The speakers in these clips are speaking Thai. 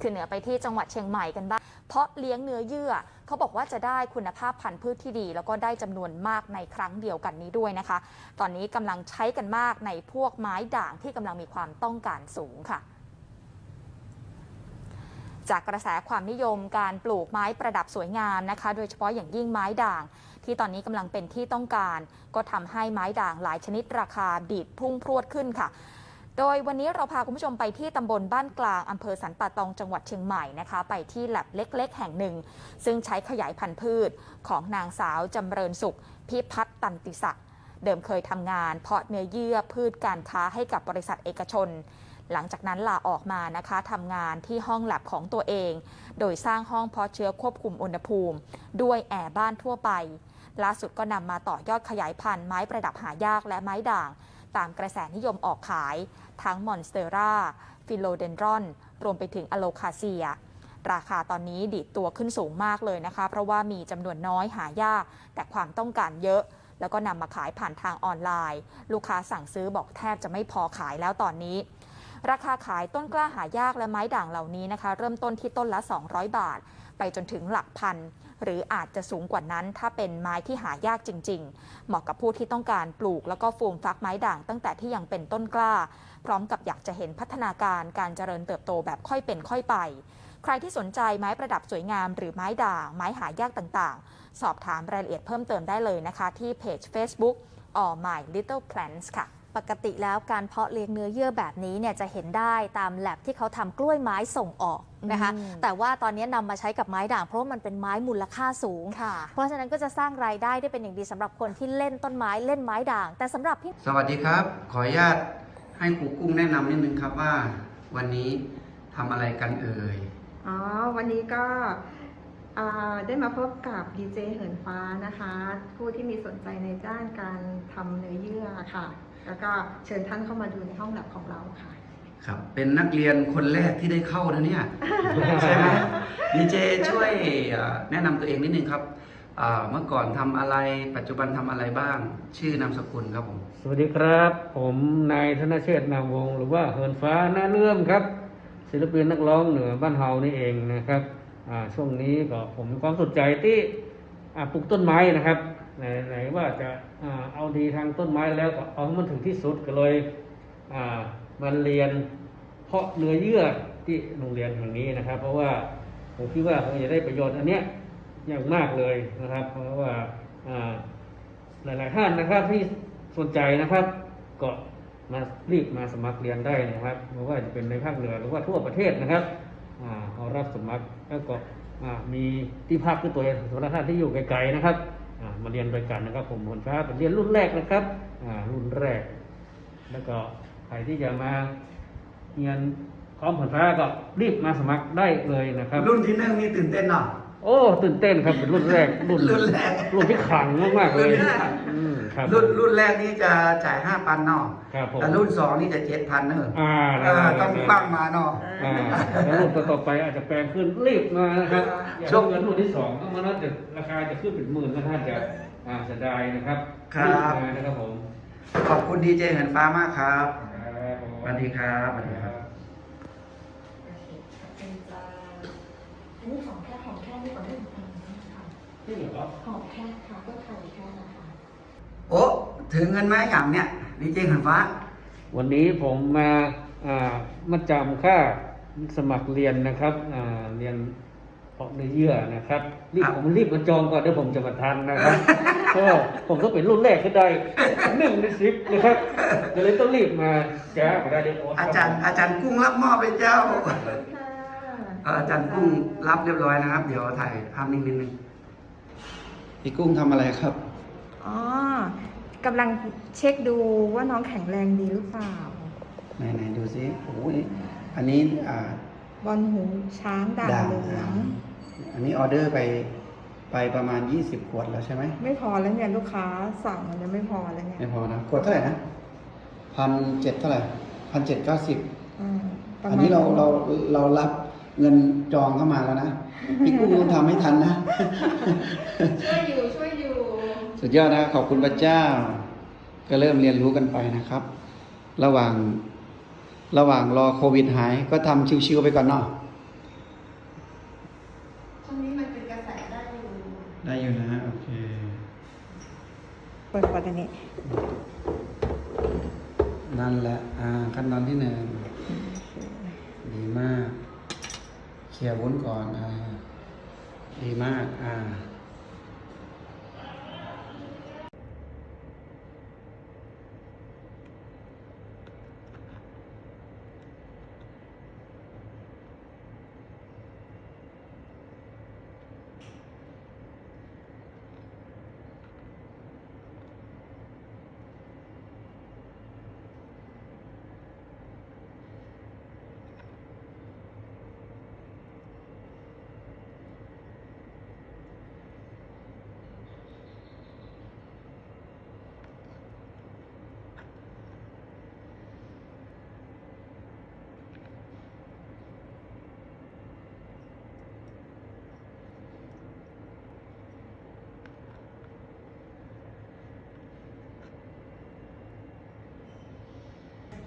คือเหนือไปที่จังหวัดเชียงใหม่กันบ้าง เพราะเลี้ยงเนื้อเยื่อ เขาบอกว่าจะได้คุณภาพพันธุ์พืชที่ดี แล้วก็ได้จำนวนมากในครั้งเดียวกันนี้ด้วยนะคะ ตอนนี้กำลังใช้กันมากในพวกไม้ด่างที่กำลังมีความต้องการสูงค่ะจากกระแสความนิยมการปลูกไม้ประดับสวยงามนะคะ โดยเฉพาะอย่างยิ่งไม้ด่าง ที่ตอนนี้กำลังเป็นที่ต้องการ ก็ทำให้ไม้ด่างหลายชนิดราคาดีดพุ่งพรวดขึ้นค่ะ โดยวันนี้เราพาคุณผู้ชมไปที่ตำบลบ้านกลางอำเภอสันป่าตองจังหวัดเชียงใหม่นะคะ ไปที่แลบเล็ก ๆ แห่งหนึ่ง ซึ่งใช้ขยายพันธุ์พืชของนางสาวจำเริญสุข พิพัฒน์ตันติศักดิ์เดิมเคยทำงาน เพาะเนื้อเยื่อพืชการค้าให้กับบริษัทเอกชน หลังจากนั้นลาออกมานะคะทำงานที่ห้องแลบของตัวเอง โดยสร้างห้องเพาะเชื้อควบคุมอุณหภูมิ ด้วยแอร์บ้านทั่วไป ล่าสุดก็นำมาต่อยอดขยายพันธุ์ไม้ประดับหายากและไม้ด่าง ตามกระแสนิยมออกขาย ทั้งมอนสเตอร่าฟิโลเดนดรอน รวมไปถึงอโลคาเซีย ราคาตอนนี้ดีดตัวขึ้นสูงมากเลยนะคะ เพราะว่ามีจำนวนน้อยหายาก แต่ความต้องการเยอะ แล้วก็นำมาขายผ่านทางออนไลน์ ลูกค้าสั่งซื้อบอกแทบจะไม่พอขายแล้วตอนนี้ ราคาขายต้นกล้าหายากและไม้ด่างเหล่านี้นะคะ เริ่มต้นที่ต้นละ 200 บาท ไปจนถึงหลักพัน หรืออาจจะสูงกว่านั้น ถ้าเป็นไม้ที่หายากจริง ๆ เหมาะกับผู้ที่ต้องการปลูก แล้วก็ฟูมฟักไม้ด่างตั้งแต่ที่ยังเป็นต้นกล้า พร้อมกับอยากจะเห็นพัฒนาการการเจริญเติบโตแบบค่อยเป็นค่อยไป ใครที่สนใจไม้ประดับสวยงามหรือไม้ด่าง ไม้หายากต่างๆ สอบถามรายละเอียดเพิ่มเติมได้เลยนะคะ ที่เพจ Facebook All My Little Plants ค่ะ ปกติแล้วการเพาะเลี้ยงเนื้อเยื่อแบบนี้เนี่ยจะเห็นได้ตามแลบที่เขาทำกล้วยไม้ส่งออกนะคะอืมแต่ว่าตอนนี้นำมาใช้กับไม้ด่างเพราะว่ามันเป็นไม้มูลค่าสูง ค่ะ เพราะฉะนั้นก็จะสร้างรายได้ได้เป็นอย่างดีสำหรับคนที่เล่นต้นไม้เล่นไม้ด่าง แต่สำหรับพี่สวัสดีครับ ขออนุญาตให้ครูกุ้งแนะนำนิดนึงครับว่า วันนี้ทำอะไรกันเอ่ย อ๋อ วันนี้ก็อ่าได้มาพบกับดีเจเหินฟ้านะคะ ผู้ที่มีสนใจในด้านการทำเนื้อเยื่อค่ะ แล้วก็เชิญท่านเข้ามาดูในห้องแลบของเราค่ะ ครับ เป็นนักเรียนคนแรกที่ได้เข้านะเนี่ย ใช่ไหมดีเจช่วยเอ่อแนะนำตัวเองนิดนึงครับอ่าเมื่อก่อนทำอะไร ปัจจุบันทำอะไรบ้าง ชื่อนามสกุลครับผม สวัสดีครับ ผมนายธนเชษฐ์นามวงศ์หรือว่าเฮินฟ้าหน้าเลื่อมครับ ศิลปินนักร้องเหนือบ้านเฮานี่เองนะครับอ่าช่วงนี้ก็ผมมีความสนใจที่อ่าปลูกต้นไม้นะครับ ไหนว่าจะเอาดีทางต้นไม้แล้วก็เอาให้มันถึงที่สุดก็เลยอ่ามาเรียน เพาะเนื้อเยื่อที่โรงเรียนแห่งนี้นะครับ เพราะว่าผมคิดว่าคงจะได้ประโยชน์อันเนี้ยอย่างมากเลยนะครับ เพราะว่าหลาย ๆ ท่านนะครับที่สนใจนะครับก็มารีบมาสมัครเรียนได้นะครับไม่ว่าจะเป็นในภาคเหนือหรือว่าทั่วประเทศนะครับเขารับสมัครแล้วก็มีที่พักคือตัวเองสำหรับท่านที่อยู่ไกล ๆ นะครับ มาเรียนด้วยกันนะครับผมคนฟ้าเป็นเรียนรุ่นแรกนะครับอ่ารุ่นแรก แล้วก็ใครที่จะมาเรียนพร้อมผลฟ้าก็รีบมาสมัครได้เลยนะครับ รุ่นที่หนึ่งนี่ตื่นเต้นเนาะโอ้ ตื่นเต้นครับเป็นรุ่นแรก รุ่นรุ่นแรกรุ่นที่ขลังมากๆเลยรุ่นแรกอืม ครับรุ่นรุ่นแรกนี่จะจ่ายห้าพันเนาะครับผมแต่รุ่นสองนี่จะเจ็ดพันเนอะอ่าเออต้องปั้งมาเนาะอ่าแล้วรุ่นต่อๆไปอาจจะแปลงขึ้นรีบมานะครับอย่างช่วงเงินรุ่นที่สองก็มันน่าจะราคาจะขึ้นเป็นหมื่นก็น่าจะอ่าเสียดายนะครับครับมานะครับผมขอบคุณดีเจเหินฟ้ามากครับครับผมสวัสดีครับสวัสดีครับอันนี้ของแค่ของแค่นี่ก่อนเรื่องของค่ะจริงเหรอ ของแค่ค่ะก็ไข่แค่นะคะ โอ้ถึงเงินไหมอย่างเนี้ยดีเจเหินฟ้า วันนี้ผมมาอ่ามาจำค่าสมัครเรียนนะครับอ่าเรียนเพาะเนื้อเยื่อนะครับรีบครับผมรีบมาจองก่อนเดี๋ยวผมจะมาทันนะครับเพราะว่าผมต้องเป็นรุ่นแรกก็ได้หนึ่งในสิบนะครับก็เลยต้องรีบมาจ้ามาได้เดี๋ยวโอนอาจารย์อาจารย์กุ้งรับมอบไปเจ้าค่ะเอ่ออาจารย์กุ้งรับเรียบร้อยนะครับ เดี๋ยวถ่ายภาพนิ่งนิดนึงพี่กุ้งทำอะไรครับ อ๋อกำลังเช็คดูว่าน้องแข็งแรงดีหรือเปล่า ไหนไหนดูซิโอ้ยอันนี้อ่าบอลหูช้างด่างด่างเหลืองอันนี้ออเดอร์ไปไปประมาณ 20 ขวดแล้วใช่ไหม ไม่พอแล้วเนี่ยลูกค้าสั่งมันจะไม่พอแล้วเนี่ย ไม่พอนะ ขวดเท่าไหร่นะพันเจ็ดเท่าไหร่พันเจ็ดเก้าสิบอืมประมณอันนี้เราเราเรารับเงินจองเข้ามาแล้วนะพี่กุ้งต้องทำให้ทันนะ ช่วยอยู่ช่วยอยู่ สุดยอดนะขอบคุณพระเจ้า ก็เริ่มเรียนรู้กันไปนะครับ ระหว่างระหว่างรอโควิดหายก็ทำชิวๆไปก่อนเนาะช่วงนี้มันเป็นกระแสได้อยู่ ได้อยู่นะโอเคเปิดก่อนอันนี้ นั่นแหละอ่าขั้นตอนที่หนึ่งดีมาก เคลียร์วุ้นก่อนอ่าดีมากอ่า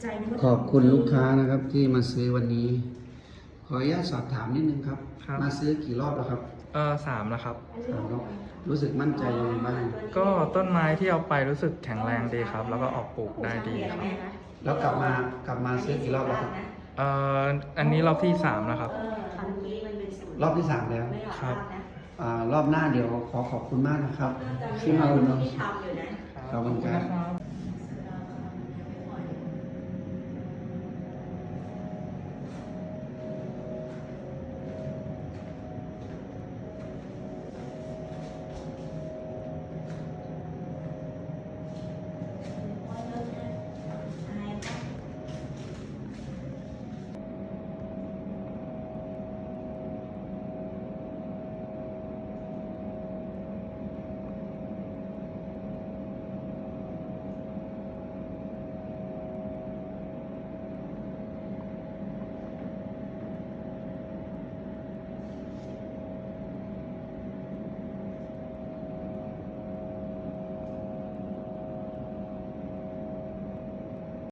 าขอบคุณลูกค้านะครับที่มาซื้อวันนี้ ขออนุญาตสอบถามนิดนึงครับ ครับ มาซื้อกี่รอบแล้วครับเออสามแล้วครับ สามรอบรู้สึกมั่นใจยังไงบ้าง ก็ต้นไม้ที่เอาไปรู้สึกแข็งแรงดีครับ แล้วก็ออกปลูกได้ดีครับแล้วกลับมากลับมาซื้อกี่รอบแล้วครับ เอออันนี้รอบที่สามแล้วครับ รอบที่สามแล้วครับ อ่ารอบหน้าเดี๋ยวขอขอบคุณมากนะครับที่มาอุดหนุนขอบคุณครับ